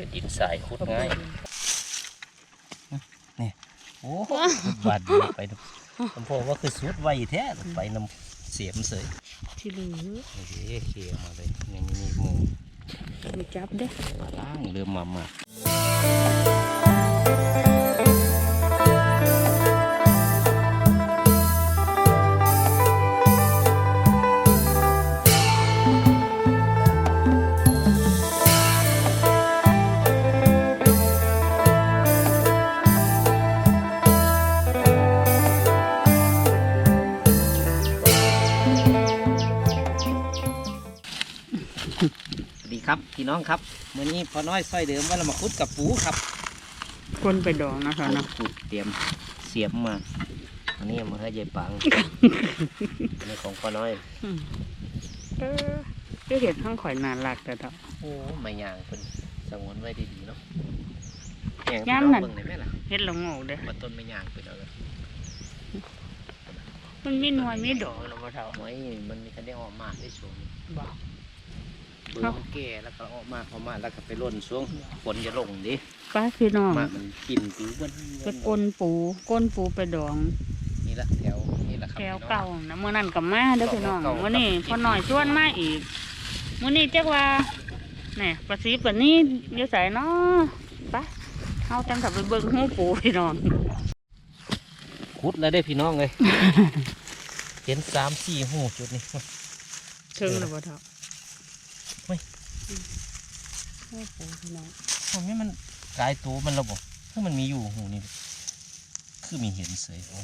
เป็นดินทรายขุดง่ายโอ้บาดดีไปดูคำพ่อว่าคือสุดไวแท้ไปนำเสียมเสยที่เหลือนี่เด้เขี่ยมาเลยยังมีหมูไปจับเด้อมาล้างเริ่มมามา น้องครับวันนี้พอน้อยซอยเดิมว่าเรามาคุดกับปูครับคนไปดองนะคะเนาะขุดเตรียมเสียมมา อันนี้เอามาให้ยายปัง อันนี้ของพ่อน้อยอืมเออก็เห็นข้างข่อยนานหลักแต่เถอะ โอ้ไม่ยางเป็นสงวนไว้ดีๆเนาะแหงย้ำพี่นั่นเบิ่งได้ไหมล่ะเฮ็ดละโง่เด้อว่าต้นไม่ยางเป็นเอาเลยมันมีหน่วยมีดอกหรอวะเท่าไว้มันมีคันได้ออกมากได้ช่วงนี้บอก เบื่อมันแก่แล้วก็ออกมากออกมาแล้วก็ไปร่นช่วงฝนจะลงดิป้าพี่น้องมากมันกินปูมันไปกลนปูก้นปูไปดองนี่ละแถวนี่ละครับแถวพี่น้องเก่านะเมื่อนั้นกับมาเด้อพี่น้องเก่าๆวันนี้ครับพอหน่อยชวนมาอีกวันนี้จักว่าแหน่ประสีปานนี้อยู่ใส่เนาะไปเฮาจังกลับไปเบิ่งหูปูพี่น้องขุดแล้วได้พี่น้องเลยเห็นสามสี่หูจุดนี่ถึงแล้วบ่เท่าเฮ้ยหูปูพี่น้องผมนี่มันกลายตัวมันระบบคือมันมีอยู่หูนี่คือมีเห็นเสยโอ้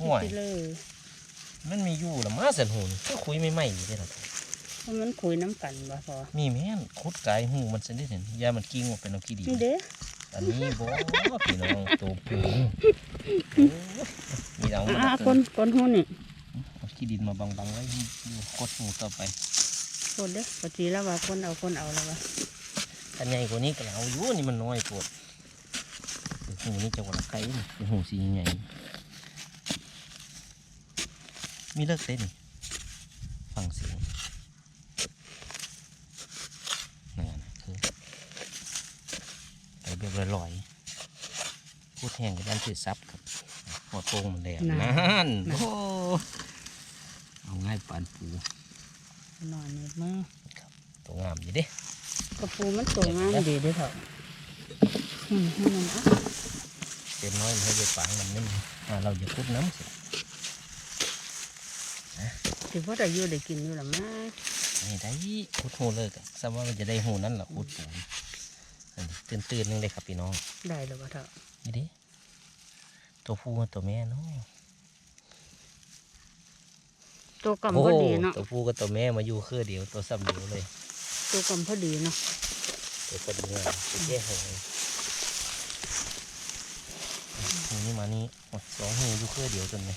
ห่วยสิเลยมันมีอยู่ละมาสันหูนี่ก็คุยไม่ไหม่อยู่ได้หรอเพราะมันคุยน้ำกันบ่พอมีแม่นคุดกายหูมันสันได้เห็นยามันกิ้งออกเป็นเอาขี้ดีนี่เด้ออันนี้บ่พี่น้องตัวปูโอ้ยมีเอามาอ่าแล้วคเกินนคนหูนี่เอา ขี้ดินมาบังๆไว้อยู่โคตรหูต่อไปคนเด้อปกติแล้วว่าคนเอาคนเอาแล้วว่าอันใหญ่กว่านี้ก็เอาอยู่นี่มันน้อยโปวดหูนี่จะว่าละไก่นี่เป็นหูสีใหญ่มีเลิกเต้นฟังเสียงนั่นนะคือไปแบบลอยๆพูดแห้งกับด้านถือซับครับหัวโป่งมันแหลมนั่นโอ้ เอาง่ายปานปูนอนนี่มือตัวงามอยู่เดิกระปูมันตัวงามดีเด้อเถอะอืมให้มันอะเต็มน้อยมันให้ไปฝังมันนี่อ่าเราจะพูดน้ำสิถือว่าได้อยู่ได้กินอยู่ละมาไม่ได้พูดหูเลยกันซะว่ามันจะได้หูนั้นแหละพูดปูอันนี้ตื่นตื่นๆนึงเลยครับพี่น้อง ได้แล้วบ่เถอะนี่ดิตัวผู้กับตัวแม่เนาะ ตัวกำพอดีเนาะตัวผู้กับตัวแม่มาอยู่คือเดียวตัวซ้ำเดียวเลย ตัวกำพอดีเนาะตัวพอดีงามตัวแย่หงหูนี่มานี่โอ้ยสองหูอยู่คือเดียวจนเลย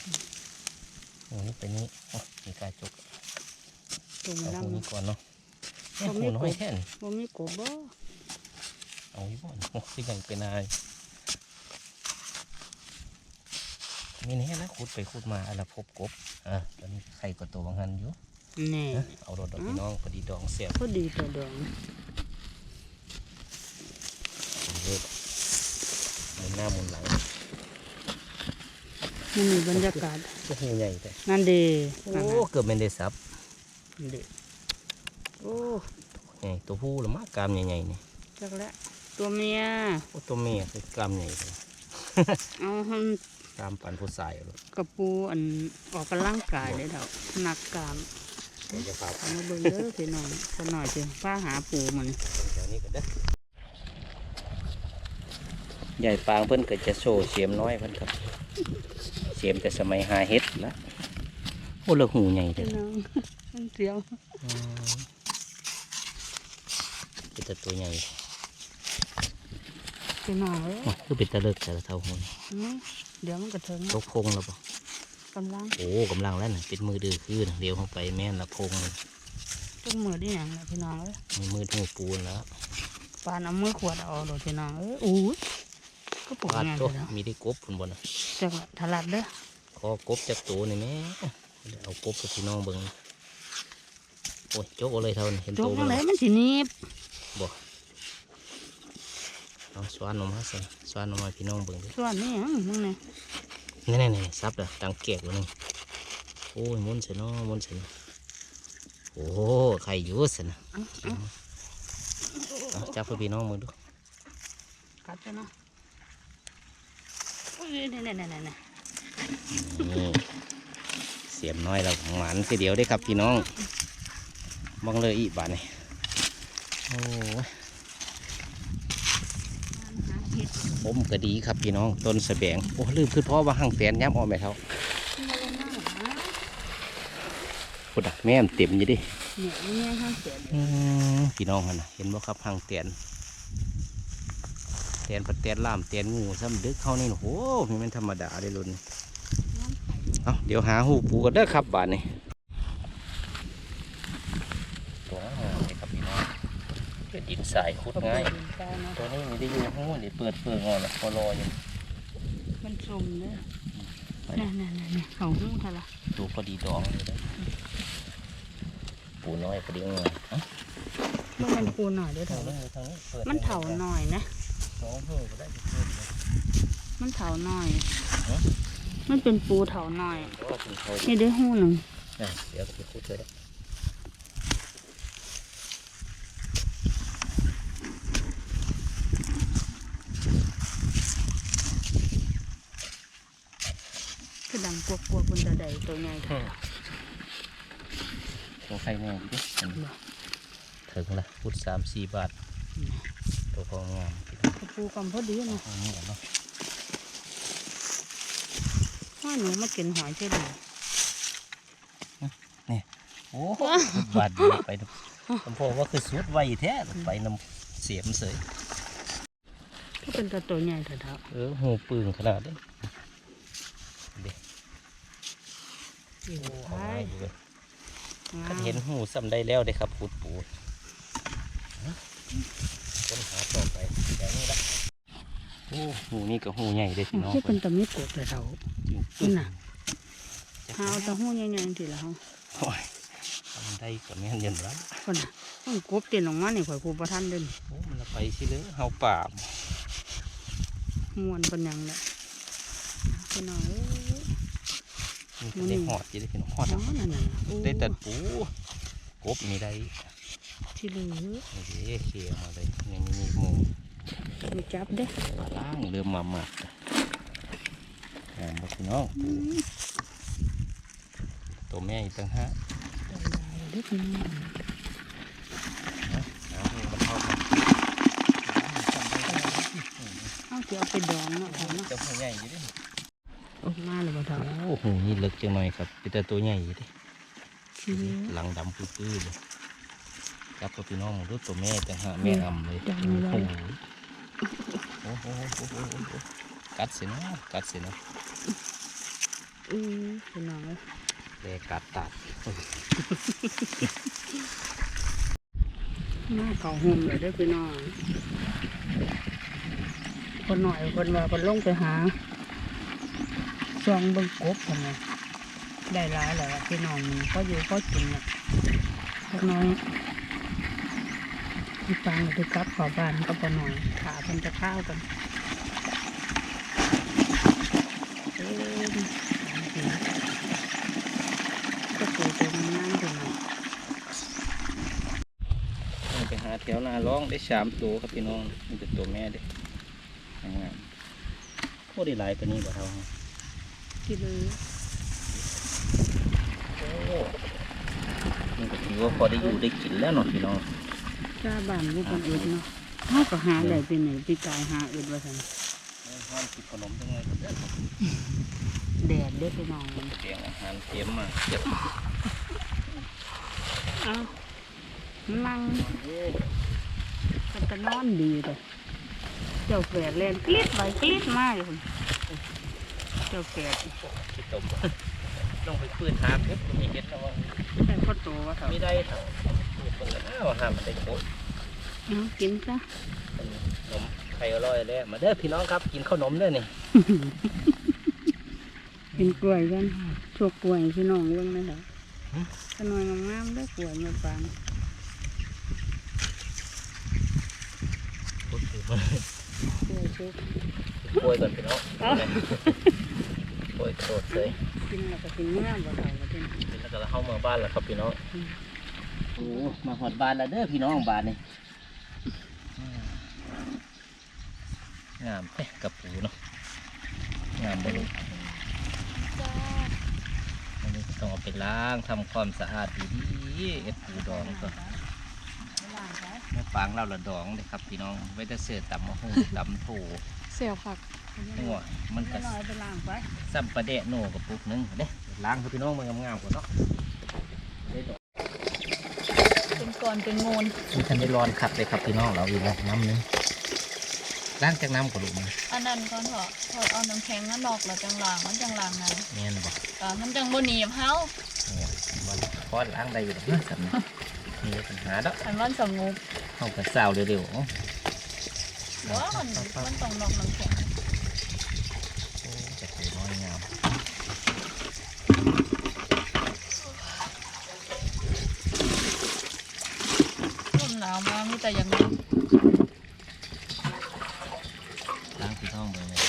หูนี่ไปนี่โอ้ยมีกาจกตัวมันเอาดำหูนี้เนาะก่อนเนาะแม่เอาไม่หูน้อยกดแท่นบ่มีกบบ่เอาอีบ่อนโอ้ยยังเป็นนาย มีแน่นะขุดไปขุดมาอะไรพบกบอะตอนนี้ใครก็ตัวบางหันอยู่แน่นะเอารถดอกพี่น้องพอดีดองเสียบพอดีตัวดองเล็บหมุนหน้าหมุนหลังมันมีบรรยากาศก็หูใหญ่แต่นั่นเด้โอ้เกือบเป็นได้ซับนั่นเด้โอ้ใหญ่ตัวผู้หรือมากกรามใหญ่ๆนี่จักแล้วตัวเมียโอ้ตัวเมียคือกรามใหญ่เลยเอา หั่นกรามปันผู้ชายเลยกระปูอันออกกำลังกายเลยเถอะหนักกามเดี๋ยวจะพาไปเอามาเบิ่งเด้อพี่น้องพอหน่อยสิป้าหาปูมันแถวนี้ก็ได้อใหญ่ปางเพิ่นก็จะโชว์เสียมน้อยเพิ่นครับ เสียมแต่สมัยหาเฮ็ดละโอ้เลือกหูใหญ่เลพี่ยน้องมันเสียวเป็นแต่ตัวใหญ่พี่น้องเอ้ยโอ้คือเป็นตะเลิกแต่ละเท่าหูอื้อ เดี๋ยวมันก็ถึงตกพงแล้วปะกำลัง โอ้กำลังแล้วน่ะเป็นมือดื้อคือน่ะเดี๋ยวเข้าไปแม่นละพงเลยตึ้งมือดิหยังน่ะพี่น้องเอ้ยมีมือหูปูนแล้วปานเอามือขวดเอาโดดพี่น้องเอ้ยอู้ยก็ปลูกปาดงานตัวพี่น้องมีได้กบพุ่นบนน่ะจักละทะลัดเด้อขอกบจากตัวนี่แม่เดี๋ยวเอากบกับพี่น้องเบิ่งอ้ยโจกเอาเลยเท่านั้นเห็นจตักวจัมังนไดมันสิหนีบบ่ เอาสวานนมฮะสิสวานนมมาพี่น้องเบิ่งดิส่วนนี้หยังมึงนี่นี่นี่นี่ซับเด้อตังเกียกอยู่นี่โอ้ยมุนเสยเนาะมุนเสยเนาะโอ้ใครอยู่สินะเอาเอาเอาจับให้พี่น้องมือดูกัดไปเนาะอุ้ยนี่นี่นี่นี่นี่เสียมน้อยเราหวานทีเดียวได้อครับพี่น้องมองเลยอีกบาทนี่โอ้ย หาเห็ด ผ มก็ดีครับพี่น้องต้นสะแบงโอ้ลืมคือเพราะว่าห่างแตนย้ำออกไปเท่าที่มาลงหน้าหาพุดแม่มเต็มอยู่ดิเนี่ยนี่แม่ห้างเสียอืมพี่น้องนะเห็นบ่ครับห่างแตนแตนปัดแตนล่ามแตนงูซ้ำดึกเข้านี่โอ้โหมันธรรมดาได้ลุนน้ำไข่เอาเดี๋ยวหาหูปูกันเด้อครับบาทนี่ตัวนี่ครับพี่น้องเป็น ดินสายขุดง่ายใจเนาะตัวนี้มีได้อยู่หูนี่เปิดเปิดงอนละพอรออยู่มันชมเด้อนั่นนั่นนั่นนี่เขาหูเท่าละดูพอดีดองเลยนะปูน้อยพอดีงอนเอ้ามันมันปูหน่อยเด้อทาเถางนี้ทางนี้เปิดมันเถาหน่อยนะสองเพิ่มก็ได้เพิ่มเลยมันเถาหน่อยฮะมันเป็นปูเถาหน่อยเพราะว่าคุณเขานี่ได้หูหนึ่งอะเดี๋ยวไปคุดเลย คือดังกวกกวบนตะไดตัวใหญ่เถอะตัวใครแน่อยู่ดิอันนี้ถึงละพุดสามสี่บาท ตัวพองามพี่น้องกระปูกำพอดีนะเอานี่ก่อนเนาะห้อยหนูมากินหอยเช่ดีโอ้บาทดีไปน้ำผมพอว่าคือสุดไวแท้ไปน้ำเสียมเสยก็เป็นตัวตัวใหญ่เถอะเถอะเออหูปึงขนาดนี้เด็ก อยู่โอ้เอาท้าง่ายยอยู่เลยงาคันมเห็นหูซ้ำได้แล้วเด้ครับปูดปูค้นหาต่อไปอย่างนี้ละโอ้หูนี่ก็หูใหญ่เด้พี่น้องที่เป็นตะมิดกบเลยเถอะจริงนี่น่ะหาเอาแตะหูใหญ่ๆทีละห้องโอ้ยทำได้ก็แม่นยันละคนน่ะต้องกบเตียนออกมานี่ข่อยกูประทันเด่นโอ้มันละไปสิเลยเฮาป่ามม่วนเป็นหยังแหละพี่น้องเอ้ยมันก็ ได้หอดจีได้พี่น้องหอดอ๋อนั่นน่ะโอ้ได้แต่ปูกบมีได้ที่เหลือนี่เด้เขี่ยมาเลยยังมีหมูมีจับเด้ล้างเริ่มมาหมักหอมบ่พี่น้องปูตัวแม่อีกตั้งห้าเด้พี่น้องเอาให้มันเข้ากันเอาเสียเอาไปดองเนาะเอาเนาะเจ้าหูใหญ่อยู่ดิ ออกมาเลยบ่เท่าโอ้โหนี่เล็กจังหน่อยครับเป็นแต่ตัวใหญ่อยู่ดิที่เหลือหลังดำปื้อๆเลยจับตัวพี่น้องรู้ตัวแม่จังหาแม่อำเลยจังเลยโอ้โหโอ้โหโอ้โหโอ้โหกัดสินะกัดสินะอือพี่น้องเอ้ยแต่กัดตัดมาเขาห่มเลยเด้อพี่น้องคนหน่อยคนว่าคนลงไปหา ซองเบิ่งกบกันไงได้หลายแล้วอะพี่น้องก็อยู่ก็กินอะพักน้อยพี่ฟังไปกลับขอบ้านก็พอหน่อยขาเพิ่นจะข้าวกันเอ้ยก็ปูตัวมันนั่งถึงไหนไปหาแถวนาร้องได้สามตัวครับพี่น้องนี่เป็นตัวแม่เด้งามโคตรได้หลายปานนี้บ่าเท่า ฮะที่เลยโอ้นี่ก็ถือว่าพอได้อยู่ได้กินแล้วเนาะพี่น้องจ้าบ้านลูกคนอื่นเนาะเขาก็หาได้เป็นไหนพี่กายหาอื่นว่าสันห้องกินขนมจังเลยครับเด้อแดดเด้อพี่น้องเตรียมอาหารเตรียมมาเก็บเอานั่งก็จะนอนดีเลยเจ้าแฝดเล่นกรีดไปกรีดมาอยู่พุ่น เจ้าแฝดคิดตมลงไปปืนหาเพชรมีเห็ดแล้วว่าแต่พ่อโตว่าเขาไม่ได้เถ่าปืนเพิ่นก็น่าว่าห้ามมันได้โคตรเอากินซะขนมไข่อร่อยแล้วมาเด้อพี่น้องครับ กินข้าวนมเด้อนี่กินกล้วยกันชวกกล้วยพี่น้องเรื่องนั่นแหละตะนอยงามๆเด้อกล้วยมาปางพูดถึงมันกล้วยชุบโวยก่อนพี่น้อง เอ้าโวยโสดเลยกินแล้วก็กินเมื่อบ่เท่าบ่เท่าแล้วก็เข้ามาบ้านแล้วครับพี่น้องโอ้มาหอดบ้านแล้วเด้อพี่น้องบ้านนี่งามเอ๊ะกับปูเนาะงามบ่ลูกอันนี้ก็ต้องเอาไปล้างทำความสะอาดดีๆเอ็ดปูดองก่อนแม่ปางเราละดองเลยครับพี่น้องไว้จะเสือตำมะฮุ่งตำโถเสียวผัก หัวมันก็น้อยไปล้างไปซ้ำประเดะโหนกับปุกหนึงเด้ล้างให้พี่น้องมันงามๆก่อนเนาะได้ดอกเป็นก่อนเป็นมูลมันทันได้ร้อนขัดเลยครับพี่น้องเราอีกแล้วน้ำหนึงล้างจากน้ำกับลูกมันอันนั้นก่อนเถอะถอดเอาน้ำแข็งนั่นออกแล้วจังลางมันจังลางไงแม่นบอกก็มันจังบ่หนีบเฮาโอ้มันพอล้างได้อยู่ดอกเนาะสำนักมีปัญหาดอกอันมันสงบเข้ากับสาวเร็วๆโอ้บ่มันมันต้องนอกน้ำแข็งจะถือ น้อยงามลมหนาวมามีแต่อย่างนี้ล้างพี่น้องไปเลย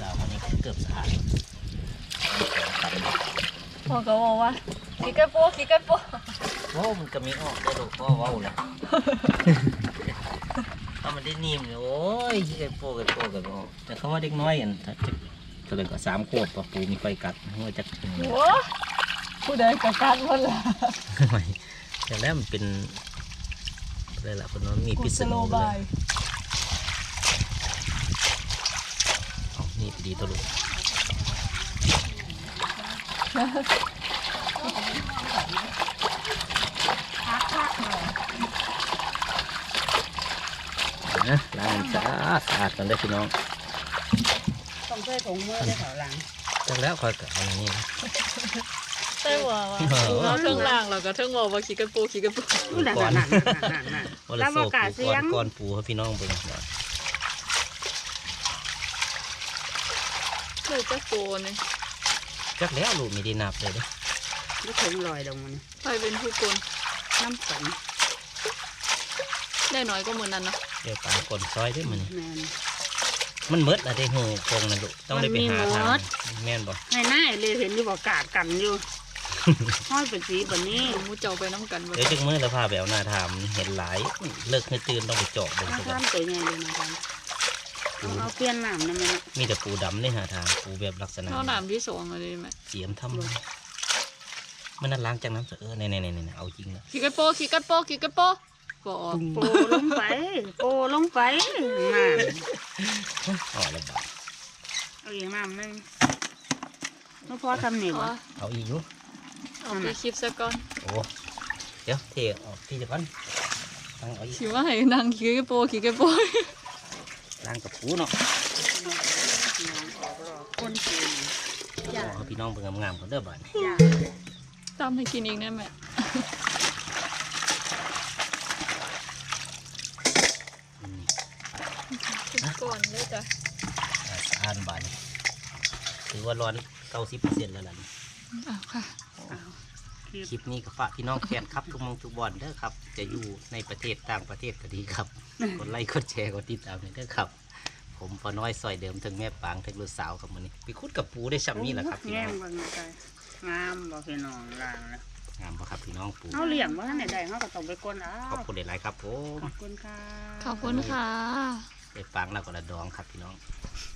สาววันนี้เกือบสะอาดพ่อก็บอกว่าขี้ไก่โป้ขี้ไก่โป้โอ้มันก็มีออกได้ลูกพ่อเว้าเลยถ้ามันได้นิ่มเนี่ยโอ้ยไอ้โปกไอ้โปกันออก แต่เขาว่าเด็กน้อยอันถ้าจะก็เลยก็สามขวบปะปูมีไฟกัดหัวจักโอ้ผู้ใดก็กัดหมดละไม่แต่แล้วมันเป็นอะไรล่ะคนนั้นมีพิษสณุโลเลบายยเอานี่ดีตัวลูกนะล้างมันสะอาดสะอาดกันได้อพี่น้องต้อง ใส่ถุงมือได้เขาล้างจังแล้วคอยกับอันนี้นะใช่ว่าว่าเออเอาเทิงล่างแล้วก็เทิงบอกว่าขี้ก่โป้ขี้ก่โป้นั่นก่อนนั่นนั่นนั่นนั่นวันแล้ละวโซบ่ปูกล้าเสีก้อยงนก้อนปูให้พี่น้องเบิ่งหน่อยเลยจะโกนี่จักแล้วลูกมีดีนับเลยเด้อไม่ถึงลอยลงมันใครเป็นผู้โกนน้ำสันได้น้อยก็เหมือนนั้นเนาะเดี๋ยวปานคนซอยได้อมันแมน มันเมดอะได้หูโคงนั่นลูกต้องได้ไปหาทางแม่นบ่ให้หน้าเลยเห็นอยู่บอกกาดกันอยู่ห้อยเป็นสีแบบนี้หมูเจ้าไปน้ำกันบ่เดี๋ยวจึงเมื่อเราพาไปเอาหน้าทามเห็นหลาย เลิกให้ตื่นต้องไปเจาะเบิ่งถ้าซะก่อนทำตัวใหญ่เลยนะครับเอาเอาเปลี่ยนน้ำนั่นแหละมีแต่ปูดำนี่หาทางปูแบบลักษณะเท่าน้ำที่สองเลยไหมเสียมทำมันนั่นล้างจากน้ำเสอะเออเนี่ยๆๆๆเอาจริงนะขี้ไก่โป้ขี้ไก่โป้ขี้ไก่โป้ บ่ออกโปลงไปโปลงไปน้อ๋อระบาดำเอาอีกน้ำหนึงไม่พอทำหนิเอาวะเอาอีกอยู่เอาไปคลิปซะก่อนโอ้เดี๋ยวเทออกที่จะก่อนตั้งเอาอีกคิดว่าให้นางขี้ไก่โป้ขี้ไก่โป้ล้างกับปูเนาะคนกินเอาให้พี่น้องเบิ่งงามๆก่อนเด้อบ่าดนี้อย่าตามให้กินเองได้ไหม อืม กินก่อนเลยจ้ะ อ่าสะอาดบาดนี้ถือว่าร้อนเก้าสิบเปอร์เซ็นต์แล้วล่ะนี่อ้าวค่ะ คลิปนี้ก็ฝากพี่น้องแฟนครับ ทุกหมองทุกบอลเด้อครับ จะอยู่ในประเทศต่างประเทศก็ดีครับ กดไลค์กดแชร์กดติดตามเลยเด้อครับ ผมพอน้อยซอยเดิมถึงแม่ปางถึงลูกสาวครับวันนี้ไปคุดกับปูได้ช่ำนี้แหละครับพี่แง่น้องงบางใจงามบ่พี่น้องล่างแล้วงามปะครับพี่น้องปูเขาเลี้ยงว่าไหนใดเขาก็ต้องไปก้นเอาขอบคุณหลายๆครับผมขอบคุณค่ะขอบคุณค่ะ ไปปางแล้วก็ระดองครับพี่น้องข